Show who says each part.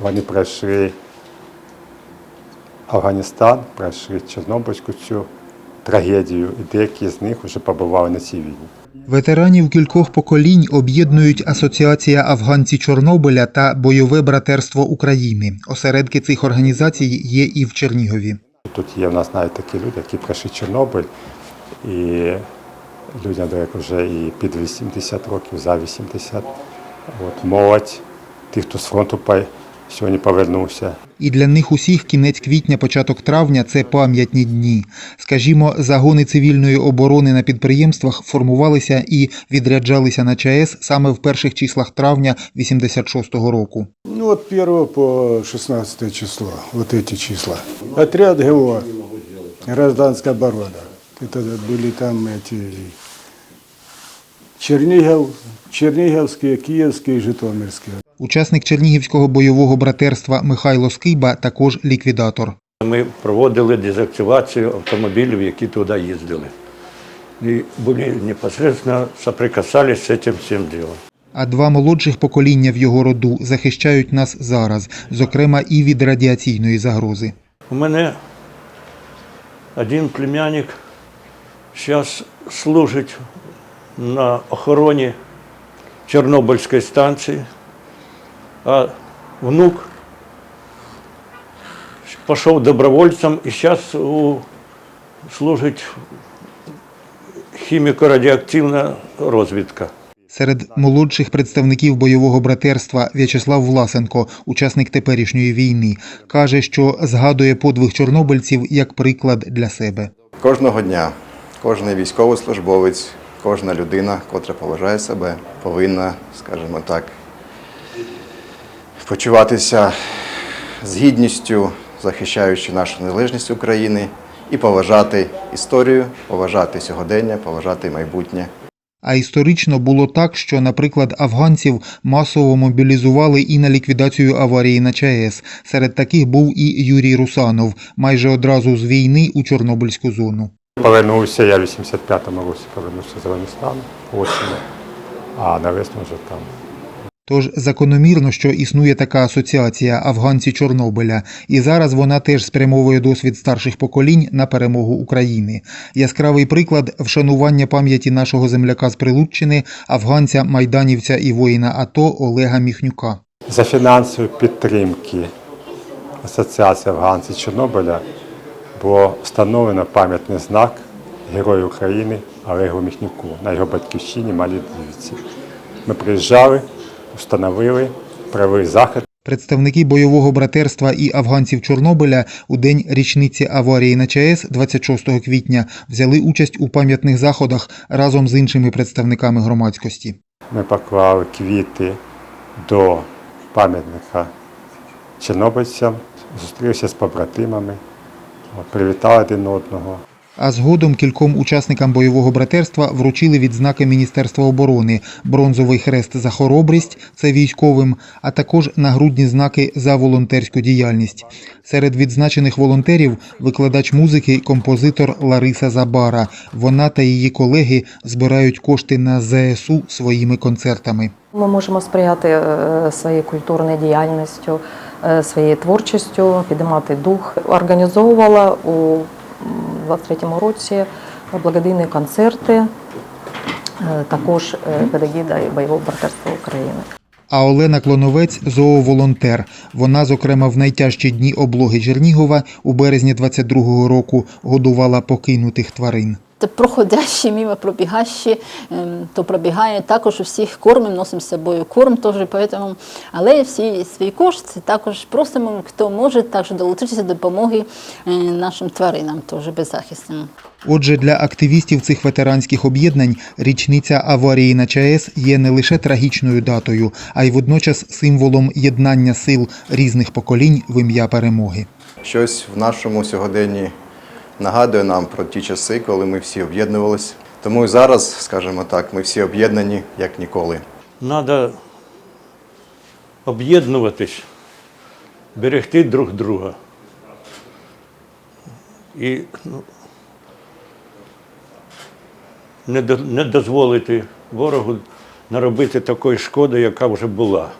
Speaker 1: Вони пройшли Афганістан, пройшли Чорнобильську цю трагедію, і деякі з них вже побували на цій війні.
Speaker 2: Ветеранів кількох поколінь об'єднують Асоціація афганці Чорнобиля та Бойове братерство України. Осередки цих організацій є і в Чернігові.
Speaker 1: Тут є в нас навіть такі люди, які пройшли Чорнобиль, і людям далеко вже і під 80 років, за 80. От, молодь, ті, хто з фронту сьогодні повернувся.
Speaker 2: І для них усіх кінець квітня, початок травня це пам'ятні дні. Скажімо, загони цивільної оборони на підприємствах формувалися і відряджалися на ЧАЕС саме в перших числах травня 86-го року.
Speaker 3: Ну вот 1 по 16 число, вот эти числа. Отряд ГО, гражданская оборона. Это были там эти Чернигов, Черниговские, Киевские, Житомирские.
Speaker 2: Учасник Чернігівського бойового братерства Михайло Скиба також ліквідатор.
Speaker 4: Ми проводили дезактивацію автомобілів, які туди їздили. І були непосредственно соприкасались з цим всім ділом.
Speaker 2: А два молодших покоління в його роду захищають нас зараз, зокрема і від радіаційної загрози.
Speaker 4: У мене один племянник зараз служить на охороні Чорнобильської станції, а внук пішов добровольцем і зараз служить хіміко-радіоактивна розвідка.
Speaker 2: Серед молодших представників бойового братерства В'ячеслав Власенко, учасник теперішньої війни, каже, що згадує подвиг чорнобильців як приклад для себе.
Speaker 5: Кожного дня кожен військовослужбовець, кожна людина, котра поважає себе, повинна, скажімо так, почуватися з гідністю, захищаючи нашу незалежність України, і поважати історію, поважати сьогодення, поважати майбутнє.
Speaker 2: А історично було так, що, наприклад, афганців масово мобілізували і на ліквідацію аварії на ЧАЕС. Серед таких був і Юрій Русанов, майже одразу з війни у Чорнобильську зону.
Speaker 1: Повернувся я в 85-му році, повернувся з Афганістану осінню, а навесну вже там.
Speaker 2: Тож закономірно, що існує така асоціація афганці Чорнобиля, і зараз вона теж спрямовує досвід старших поколінь на перемогу України. Яскравий приклад вшанування пам'яті нашого земляка з Прилуччини, афганця, майданівця і воїна АТО Олега Міхнюка.
Speaker 1: За фінансової підтримки Асоціації афганців Чорнобиля було встановлено пам'ятний знак Герою України Олегу Міхнюку на його батьківщині Малій Дівці. Ми приїжджали, встановили, провели захід.
Speaker 2: Представники бойового братерства і афганців Чорнобиля у день річниці аварії на ЧАЕС 26 квітня взяли участь у пам'ятних заходах разом з іншими представниками громадськості.
Speaker 1: Ми поклали квіти до пам'ятника чорнобильцям, зустрілися з побратимами, привітали один одного.
Speaker 2: А згодом кільком учасникам бойового братерства вручили відзнаки Міністерства оборони, бронзовий хрест за хоробрість це військовим, а також нагрудні знаки за волонтерську діяльність. Серед відзначених волонтерів викладач музики, композитор Лариса Забара. Вона та її колеги збирають кошти на ЗСУ своїми концертами.
Speaker 6: Ми можемо сприяти е, своєю культурною діяльністю, своєю творчістю, підіймати дух. Організовувала у 23-му році благодійні концерти, е, також е, під егідою бойового братерства України.
Speaker 2: А Олена Клоновець зооволонтер. Вона, зокрема, в найтяжчі дні облоги Чернігова у березні 22-го року годувала покинутих тварин.
Speaker 7: Це проходящі, мимо пробігащі, ем, то пробігає також у всіх кормимо, носимо з собою корм теж, поэтому, але всі свій кошти також просимо, хто може також долучитися до допомоги е, нашим тваринам, теж беззахисним.
Speaker 2: Отже, для активістів цих ветеранських об'єднань річниця аварії на ЧАЕС є не лише трагічною датою, а й водночас символом єднання сил різних поколінь в ім'я перемоги.
Speaker 5: Щось в нашому сьогоденні нагадує нам про ті часи, коли ми всі об'єднувалися. Тому і зараз, скажімо так, ми всі об'єднані як ніколи.
Speaker 4: Треба об'єднуватись, берегти друг друга. І ну, не, до- не дозволити ворогу наробити такої шкоди, яка вже була.